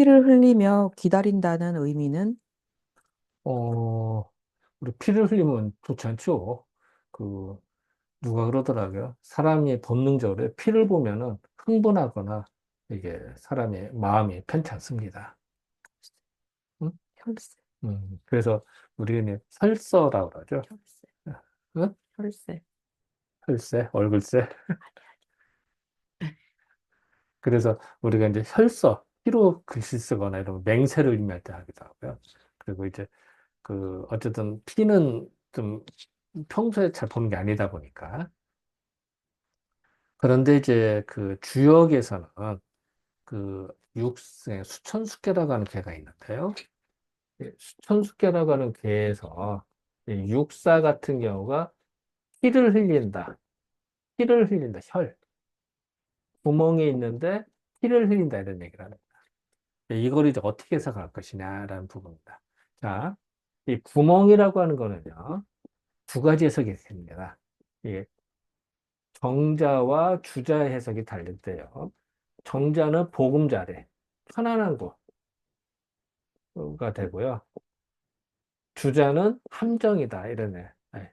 피를 흘리며 기다린다는 의미는 어, 우리 피를 흘리면 좋지 않죠? 그, 누가 그러더라고요. 사람이 본능적으로 피를 보면은 흥분하거나 이게 사람의 마음이 편찮습니다. 응? 혈세, 음, 그래서 우리는 설서라고 그러죠. 혈세, 응? 혈세. 혈세, 얼굴세. 그래서 우리가 이제 혈서, 피로 글씨 쓰거나 이런 맹세를 의미할 때 하기도 하고요. 그리고 이제 그 어쨌든 피는 좀 평소에 잘 보는 게 아니다 보니까 그런데 이제 그 주역에서는 그 육세 수천숫개라고 하는 개가 있는데요. 이 수천숫개라고 하는 개에서 이 육사 같은 경우가 피를 흘린다. 피를 흘린다. 혈. 구멍이 있는데 피를 흘린다 이런 얘기를 합니다. 이걸 이제 어떻게 해석할 것이냐라는 부분입니다. 자, 이 구멍이라고 하는 거는요. 두 가지 해석이 됩니다. 이 정자와 주자 해석이 때요. 정자는 보금자리, 편안한 곳가 되고요. 주자는 함정이다 이러네. 네.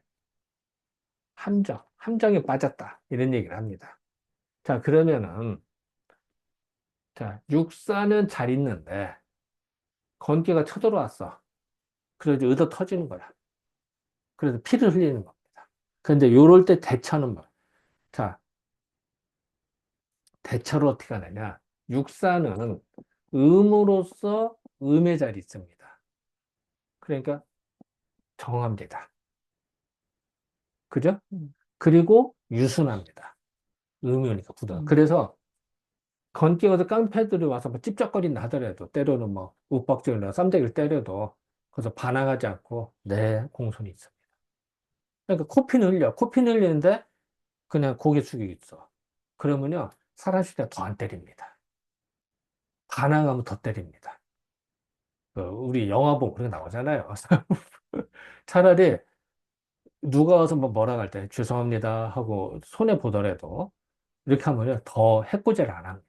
함정, 함정에 빠졌다 이런 얘기를 합니다. 자 그러면은 자 육사는 잘 있는데 건기가 쳐들어왔어. 그래서 의도 터지는 거야. 그래서 피를 흘리는 겁니다. 그런데 요럴 때 대처는 뭐? 자, 대처를 어떻게 하느냐? 육사는 음으로서 음의 자리 있습니다. 그러니까 정합니다. 그죠? 음. 그리고 유순합니다. 음이 오니까 굳어. 음. 그래서 건기어서 깡패들이 와서 뭐 찝쩍거린다 하더라도 때로는 뭐 욱박질이나 쌈대기를 때려도 그래서 반항하지 않고 내 공손이 있습니다. 그러니까 코피는 흘려. 코피는 흘리는데 그냥 고개 숙이고 있어. 그러면요, 사라질 때 더 안 때립니다. 반항하면 더 때립니다. 그 우리 영화 보면 그런 거 나오잖아요. 차라리 누가 와서 뭐 뭐라 할 때 죄송합니다 하고 손해 보더라도 이렇게 하면 더 해코지를 안 합니다.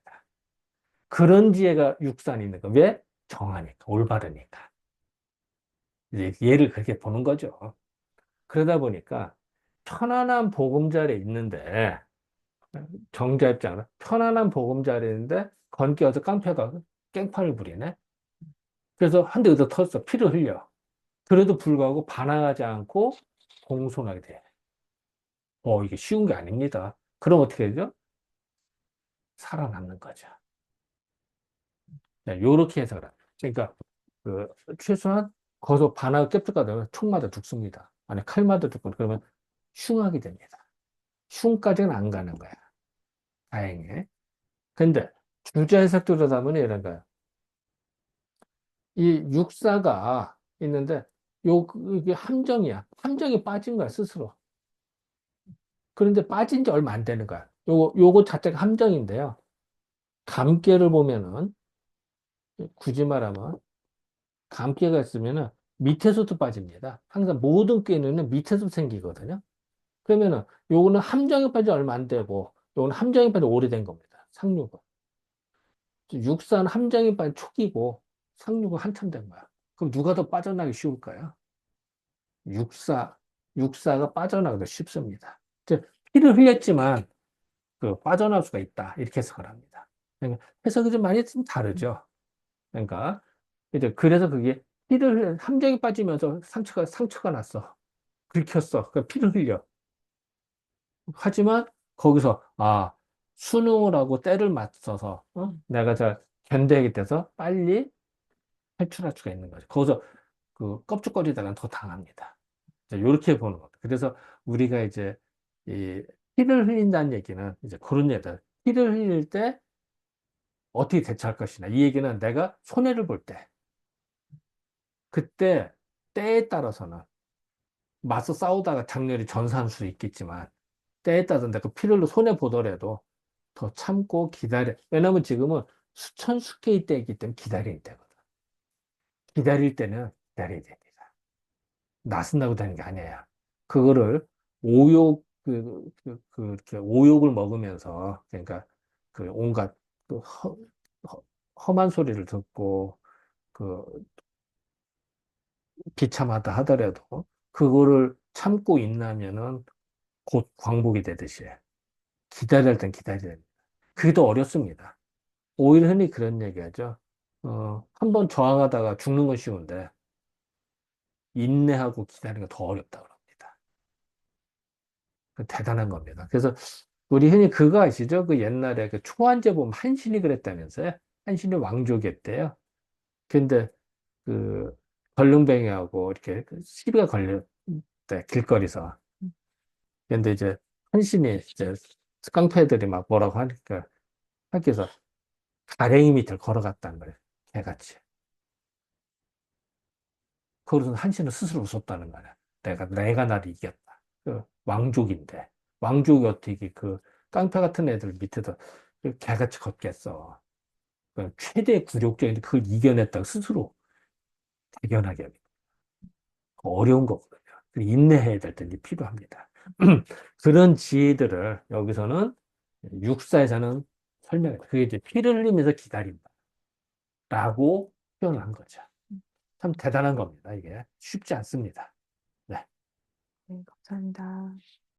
그런 지혜가 육산이 있는 거. 왜? 정하니까, 올바르니까. 이제 얘를 그렇게 보는 거죠. 그러다 보니까 편안한 보금자리에 있는데 정자 입장은 편안한 보금자리에 있는데 건기어서 깡패가 깽판을 부리네. 그래서 한 대 얻어 터졌어. 피를 흘려. 그래도 불구하고 반항하지 않고 공손하게 돼. 어, 이게 쉬운 게 아닙니다. 그럼 어떻게 되죠? 살아남는 거죠. 네, 요렇게 해석을 합니다. 그러니까, 그, 최소한, 거기서 반항을 깨끗가 되면 총 맞아 죽습니다. 아니, 칼 맞아 죽고, 그러면 흉하게 됩니다. 흉까지는 안 가는 거야. 다행히. 근데, 주자 그러다 보니 이런 거야. 이 육사가 있는데, 요, 이게 함정이야. 함정이 빠진 거야, 스스로. 그런데 빠진 지 얼마 안 되는 거야. 요거, 요거 자체가 함정인데요. 감개를 보면은, 굳이 말하면, 감개가 있으면은 밑에서도 빠집니다. 항상 모든 꾀는 밑에서 생기거든요. 그러면은, 요거는 함정에 빠진 지 얼마 안 되고, 요거는 함정에 빠진 지 오래된 겁니다. 상륙은. 육사는 함정에 빠진 초기고, 상륙은 한참 된 거야. 그럼 누가 더 빠져나기 쉬울까요? 육사, 육사가 빠져나가기 쉽습니다. 이제 피를 흘렸지만 그 빠져나올 수가 있다. 이렇게 해석을 합니다. 그러니까 해석이 좀 많이 좀 다르죠. 그러니까 이제 그래서 그게 피를 함정이 빠지면서 상처가 상처가 났어. 긁혔어. 그 피를 흘려. 하지만 거기서 아 수능을 하고 때를 맞춰서 어? 내가 잘 견뎌야겠 돼서 빨리 탈출할 수가 있는 거죠. 거기서 그 껍죽거리다가 더 당합니다. 이렇게 보는 겁니다. 그래서 우리가 이제 이 피를 흘린다는 얘기는 이제 그런 얘기다. 피를 흘릴 때 어떻게 대처할 것이냐. 이 얘기는 내가 손해를 볼 때, 그때 때에 따라서는 맞서 싸우다가 장렬히 전사할 수 있겠지만 때에 따라서 내가 피를 손해 보더라도 더 참고 기다려. 왜냐면 지금은 수천 수개의 때이기 때문에 기다릴 때거든. 기다릴 때는 기다려야 됩니다. 나선다고 되는 게 아니에요. 그거를 오욕 그, 그, 그, 이렇게 오욕을 먹으면서, 그러니까, 그 온갖, 그 허, 허, 험한 소리를 듣고 그 비참하다 하더라도 그거를 참고 있나면은 곧 광복이 되듯이 기다릴 땐 기다려야 됩니다. 그게 더 어렵습니다. 오히려 흔히 그런 얘기하죠. 어, 한 번 저항하다가 죽는 건 쉬운데 인내하고 기다리는 건더 어렵다 그럽니다. 그 대단한 겁니다. 그래서 우리 흔히 그거 아시죠? 그 옛날에 그 초안제 보면 한신이 그랬다면서요? 한신이 왕족이었대요. 근데 그 걸릉뱅이하고 이렇게 그 시비가 걸렸대 길거리에서. 근데 이제 한신이 이제 깡패들이 막 뭐라고 하니까 하기서 가랭이 밑을 걸어갔다는 거예요. 개같이. 그러고서 한신은 스스로 웃었다는 거야. 내가 내가 나를 이겼다. 그 왕족인데 왕족이 어떻게 그 깡패 같은 애들 밑에서 그 개같이 걷겠어. 그 최대 굴욕적인데 그걸 이겨냈다고 스스로 대견하게 합니다. 어려운 거거든요. 인내해야 될 때는 필요합니다. 그런 지혜들을 여기서는 육사에서는 설명해. 그게 이제 피를 흘리면서 기다린다. 라고 표현한 거죠. 참 대단한 겁니다. 이게 쉽지 않습니다. 네, 감사합니다.